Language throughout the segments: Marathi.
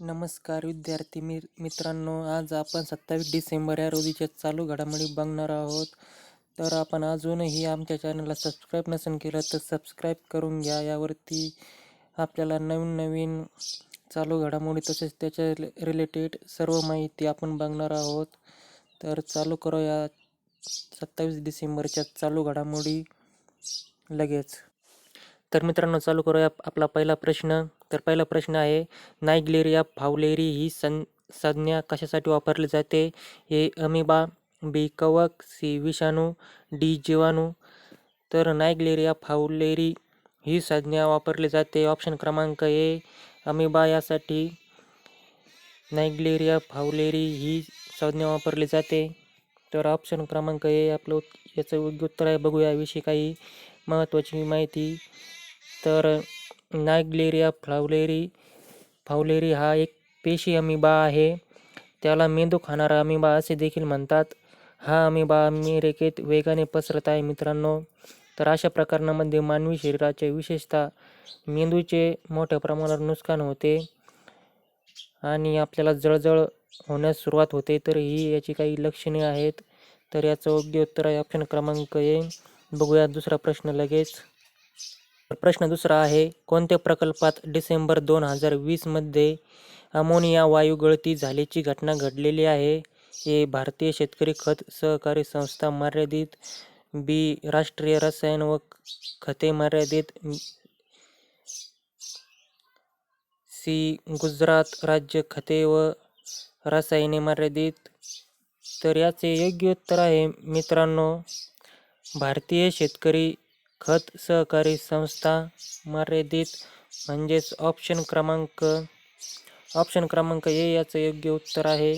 नमस्कार विद्यार्थी मि मित्रांनो आज आपण सत्तावीस डिसेंबर या रोजीच्या चालू घडामोडी बघणार आहोत. तर आपण अजूनही आमच्या चॅनलला सबस्क्राईब नसेल केलं तर सबस्क्राईब करून घ्या. यावरती आपल्याला नवीन नवीन चालू घडामोडी तसेच त्याच्या रिलेटेड सर्व माहिती आपण बघणार आहोत. तर चालू करूया सत्तावीस डिसेंबरच्या चालू घडामोडी लगेच. तर मित्रांनो चालू करूया आपला पहिला प्रश्न. तर पहिला प्रश्न आहे नायग्लेरिया फावलेरी ही सं संज्ञा कशासाठी वापरली जाते? ए अमिबा बी कवक सी विषाणू डी जीवाणू. तर नायग्लेरिया फावलेरी ही संज्ञा वापरली जाते. ऑप्शन क्रमांक ए अमिबा यासाठी नायग्लेरिया फावलेरी ही संज्ञा वापरली जाते. तर ऑप्शन क्रमांक ए आपलं याचं योग्य उत्तर आहे. बघूया याविषयी काही महत्त्वाची माहिती. तर नायग्लेरिया फ्लावलेरी फावलेरी हा एक पेशी अमिबा आहे. त्याला मेंदू खाणारा अमिबा असे देखील म्हणतात. हा अमिबा अमेरिकेत वेगाने पसरत आहे मित्रांनो. तर अशा प्रकरणामध्ये मानवी शरीराचे विशेषतः मेंदूचे मोठ्या प्रमाणावर नुकसान होते आणि आपल्याला जळजळ होण्यास सुरुवात होते. तर ही याची काही लक्षणे आहेत. तर याचं योग्य उत्तर आहे ऑप्शन क्रमांक ए. बघूया दुसरा प्रश्न लगेच. प्रश्न दुसरा आहे कोणत्या प्रकल्पात डिसेंबर दोन हजार वीसमध्ये अमोनिया वायू गळती झाल्याची घटना घडलेली आहे? ए भारतीय शेतकरी खत सहकारी संस्था मर्यादित बी राष्ट्रीय रसायन व खते मर्यादित सी गुजरात राज्य खते व रसायने मर्यादित. तर याचे योग्य उत्तर आहे मित्रांनो भारतीय शेतकरी खत सहकारी संस्था मर्यादित म्हणजेच ऑप्शन क्रमांक ऑप्शन क्रमांक ए याचं योग्य उत्तर आहे.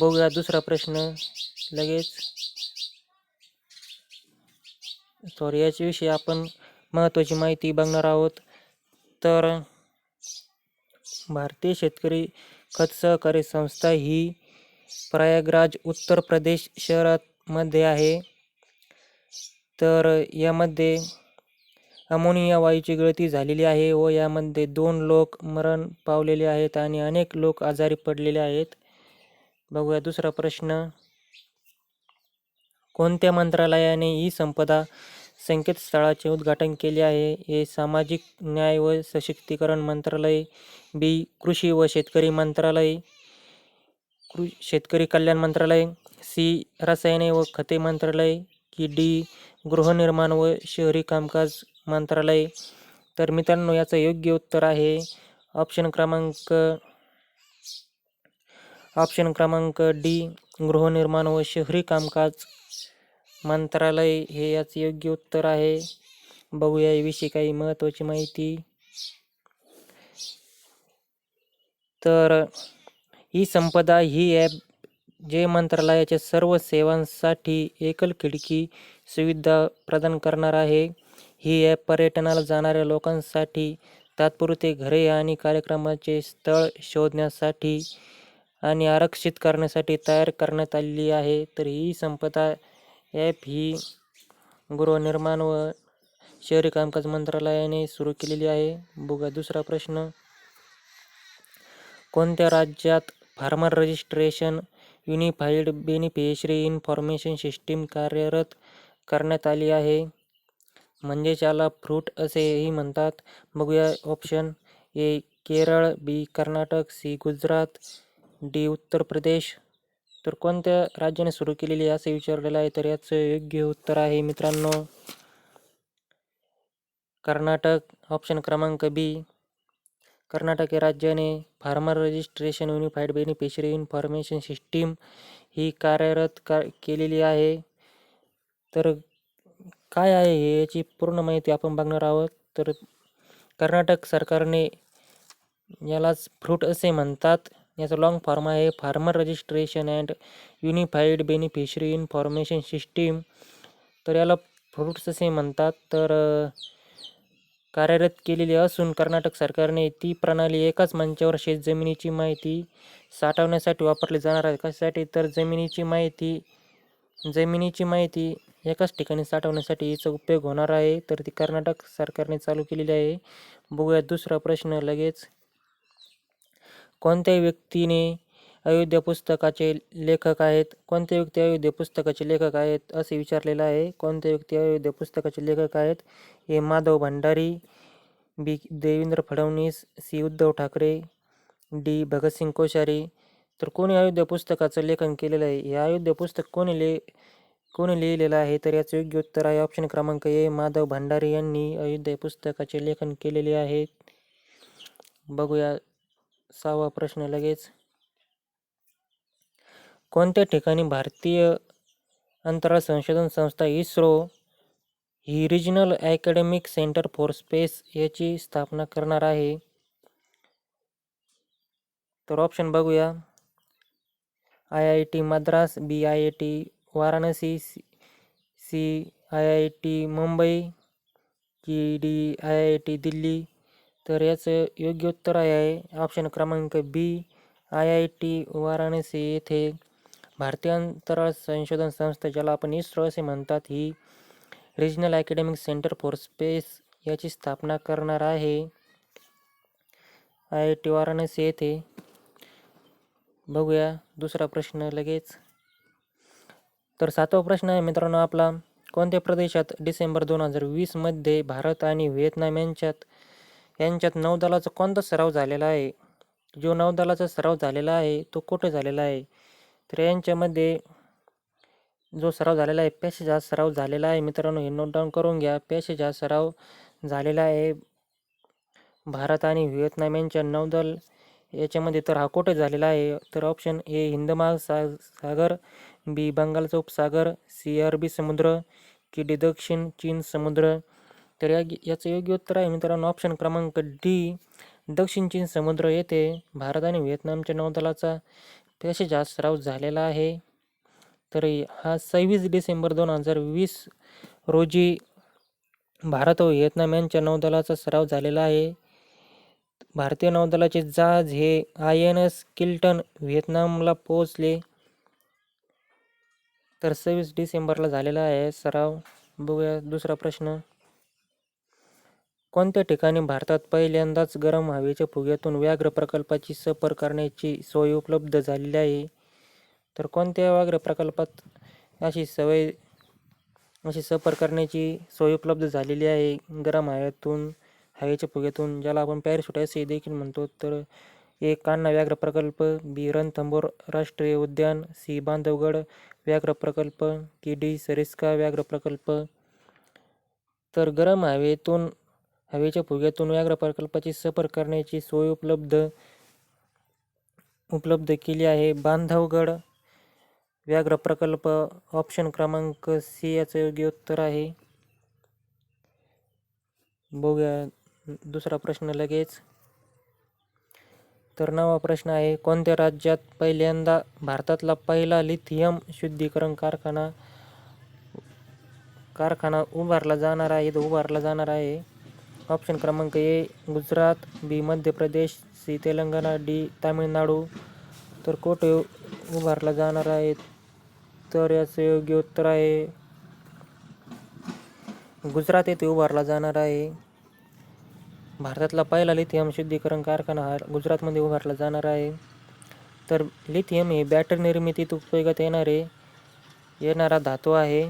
बघूया दुसरा प्रश्न लगेच. सॉरी याच्याविषयी आपण महत्त्वाची माहिती बघणार आहोत. तर भारतीय शेतकरी खत सहकारी संस्था ही प्रयागराज उत्तर प्रदेश शहरामध्ये आहे. तर यामध्ये अमोनिया वायूची गळती झालेली आहे व यामध्ये दोन लोक मरण पावलेले आहेत आणि अनेक लोक आजारी पडलेले आहेत. बघूया दुसरा प्रश्न. कोणत्या मंत्रालयाने ही संपदा संकेतस्थळाचे उद्घाटन केले आहे? हे सामाजिक न्याय व सशक्तीकरण मंत्रालय बी कृषी व शेतकरी मंत्रालय कृ शेतकरी कल्याण मंत्रालय सी रसायने व खते मंत्रालय की डी गृहनिर्माण व शहरी कामकाज मंत्रालय. तर मित्रांनो याचं योग्य उत्तर आहे ऑप्शन क्रमांक ऑप्शन क्रमांक डी गृहनिर्माण व शहरी कामकाज मंत्रालय. हे याचं योग्य उत्तर आहे. बघूया याविषयी काही महत्त्वाची माहिती. तर ही संपदा ही ॲप जे मंत्रालयाच्या सर्व सेवांसाठी एकल खिडकी सुविधा प्रदान करणार आहे. ही ॲप पर्यटनाला जाणाऱ्या लोकांसाठी तात्पुरते घरे आणि कार्यक्रमाचे स्थळ शोधण्यासाठी आणि आरक्षित करण्यासाठी तयार करण्यात आलेली आहे. तर ही संपदा ॲप ही गृहनिर्माण व शहरी कामकाज मंत्रालयाने सुरू केलेली आहे. बघा दुसरा प्रश्न. कोणत्या राज्यात farmer registration unified beneficiary information system कार्यरत करण्यात आली आहे. म्हणजेच याला फ्रूट असेही म्हणतात. बघूया option A Kerala B Karnataka C Gujarat D Uttar Pradesh. तर कोणत्या राज्याने सुरू केलेली असं विचारलेलं आहे? तर याचं योग्य उत्तर आहे मित्रांनो कर्नाटक. ऑप्शन क्रमांक बी कर्नाटक या राज्याने farmer registration unified beneficiary information system ही कार्यरत का केलेली आहे. तर काय आहे हे याची पूर्ण माहिती आपण बघणार आहोत. तर कर्नाटक सरकारने यालाच फ्रूट असे म्हणतात. याचं लाँग फॉर्म आहे farmer registration and unified beneficiary information system तर याला फ्रूट्स असे म्हणतात. तर कार्यरत केलेली असून कर्नाटक सरकारने ती प्रणाली एकाच मंचावर शेतजमिनीची माहिती साठवण्यासाठी वापरली जाणार आहे. कशासाठी? तर जमिनीची माहिती जमिनीची माहिती एकाच ठिकाणी साठवण्यासाठी याचा उपयोग होणार आहे. तर ती कर्नाटक सरकारने चालू केलेली आहे. बघूया दुसरा प्रश्न लगेच. कोणत्या व्यक्तीने अयोध्या पुस्तकाचे लेखक आहेत? कोणत्या व्यक्ती अयोध्या पुस्तकाचे लेखक आहेत? असे विचारलेलं आहे. कोणत्या व्यक्ती अयोध्या पुस्तकाचे लेखक आहेत? A Madhav Bhandari B. Devendra Fadnavis C. Uddhav Thackeray D. Bhagat Singh Koshyari तर कोणी अयोध्या पुस्तकाचं लेखन केलेलं आहे? हे अयोध्या पुस्तक कोणी ले कोणी लिहिलेलं आहे? तर याचं योग्य उत्तर आहे ऑप्शन क्रमांक ए माधव भंडारी यांनी अयोध्या पुस्तकाचे लेखन केलेले आहे. बघूया सहावा प्रश्न लगेच. कोणत्या ठिकाणी भारतीय अंतराळ संशोधन संस्था इस्रो ही regional academic centre for space याची स्थापना करणार आहे? तर ऑप्शन बघूया. I I T Madras B I I T Varanasi C C I I T Mumbai की D I I T Delhi. तर याचं योग्य उत्तर आहे ऑप्शन क्रमांक B I I T Varanasi. येथे भारतीय अंतराळ संशोधन संस्था ज्याला आपण इस्रो असे म्हणतात ही regional academic centre for space याची स्थापना करणार आहे. आय आय टी वाराणसी येथे बघूया. दुसरा प्रश्न लगेच. तर सातवा प्रश्न आहे मित्रांनो आपला. कोणत्या प्रदेशात डिसेंबर दोन हजार वीसमध्ये भारत आणि व्हिएतनाम यांच्यात यांच्यात नौदलाचा कोणता सराव झालेला आहे? जो नौदलाचा सराव झालेला आहे तो कुठे झालेला आहे? तर यांच्यामध्ये जो सराव झालेला आहे पॅसेज हा सराव झालेला आहे मित्रांनो हे नोट डाऊन करून घ्या. पॅसेज हा सराव झालेला आहे भारत आणि व्हिएतनाम यांच्या नौदल याच्यामध्ये तर हा कुठे झालेला आहे? तर ऑप्शन ए हिंद महासा सागर बी बंगालचा उपसागर सी अरबी समुद्र की डी दक्षिण चीन समुद्र. तर या याचं योग्य उत्तर आहे मित्रांनो ऑप्शन क्रमांक डी दक्षिण चीन समुद्र येथे भारत आणि व्हिएतनामच्या नौदलाचा पॅसेज हा सराव झालेला आहे. तर हा सव्वीस डिसेंबर दोन हजार वीस रोजी भारत व व्हिएतनाम यांच्या नौदलाचा सराव झालेला आहे. भारतीय नौदलाचे जहाज हे आय एन एस किल्टन व्हिएतनामला पोहोचले. तर सव्वीस डिसेंबरला झालेला आहे. सराव बघूया दुसरा प्रश्न. कोणत्या ठिकाणी भारतात पहिल्यांदाच गरम हवेच्या फुग्यातून व्याघ्र प्रकल्पाची सफर करण्याची सोय उपलब्ध झालेली आहे? तर कोणत्या व्याघ्र प्रकल्पात अशी सवय अशी सफर करण्याची सोय उपलब्ध झालेली आहे? गरम हवेतून हवेच्या फुग्यातून ज्याला आपण पॅराशूट असे देखील म्हणतो तर एक कान्हा व्याघ्र प्रकल्प बी रणथंबोर राष्ट्रीय उद्यान सी बांधवगड व्याघ्र प्रकल्प की डी सरिस्का व्याघ्र प्रकल्प. तर गरम हवेतून हवेच्या फुग्यातून व्याघ्र प्रकल्पाची सफर करण्याची सोय उपलब्ध उपलब्ध केली आहे. बांधवगड व्याघ्र प्रकल्प ऑप्शन क्रमांक सी याचं योग्य उत्तर आहे. बघूया. दुसरा प्रश्न लगेच. तर नवा प्रश्न आहे कोणत्या राज्यात पहिल्यांदा भारतातला पहिला लिथियम शुद्धीकरण कारखाना कारखाना उभारला जाणार आहे? तो उभारला जाणार आहे. ऑप्शन क्रमांक A Gujarat B Madhya Pradesh C Telangana D Tamil Nadu. तर कुठे उभारला जाणार आहे? तर याचं योग्य उत्तर आहे गुजरात येथे उभारला जाणार आहे. भारतातला पहिला लिथियम शुद्धीकरण कारखाना हा गुजरातमध्ये उभारला जाणार आहे. तर लिथियम हे बॅटरी निर्मितीत उपयोगात येणारे येणारा धातू आहे.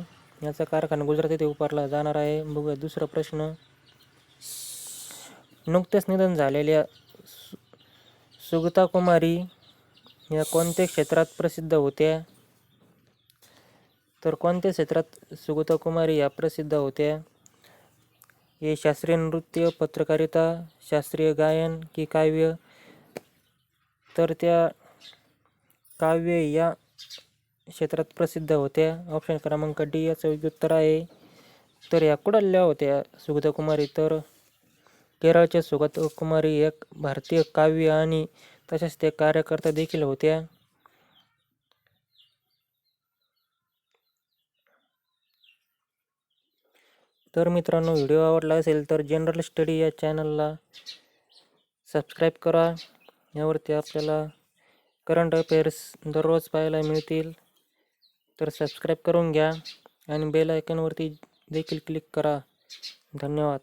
याचा कारखाना गुजरात येथे उभारला जाणार आहे. बघूया दुसरा प्रश्न. नुकतेच निधन झालेल्या सु सुगता कुमारी या कोणत्या क्षेत्रात प्रसिद्ध होत्या? तर कोणत्या क्षेत्रात सुगता कुमारी या प्रसिद्ध होत्या? हे शास्त्रीय नृत्य पत्रकारिता शास्त्रीय गायन की काव्य. तर त्या काव्य या क्षेत्रात प्रसिद्ध होत्या. ऑप्शन क्रमांक डी याचं योग्य उत्तर आहे. तर या कुडाल्या होत्या सुगतकुमारी. तर केरळच्या सुगतकुमारी एक भारतीय काव्य आणि तसेच त्या कार्यकर्ता देखील होत्या. तर मित्रांनो व्हिडिओ आवडला असेल तर जनरल स्टडी या चॅनलला सबस्क्राईब करा. यावरती आपल्याला करंट अफेअर्स दररोज पाहायला मिळतील. तर सबस्क्राईब करून घ्या आणि बेल आयकनवरती देखील क्लिक करा. धन्यवाद.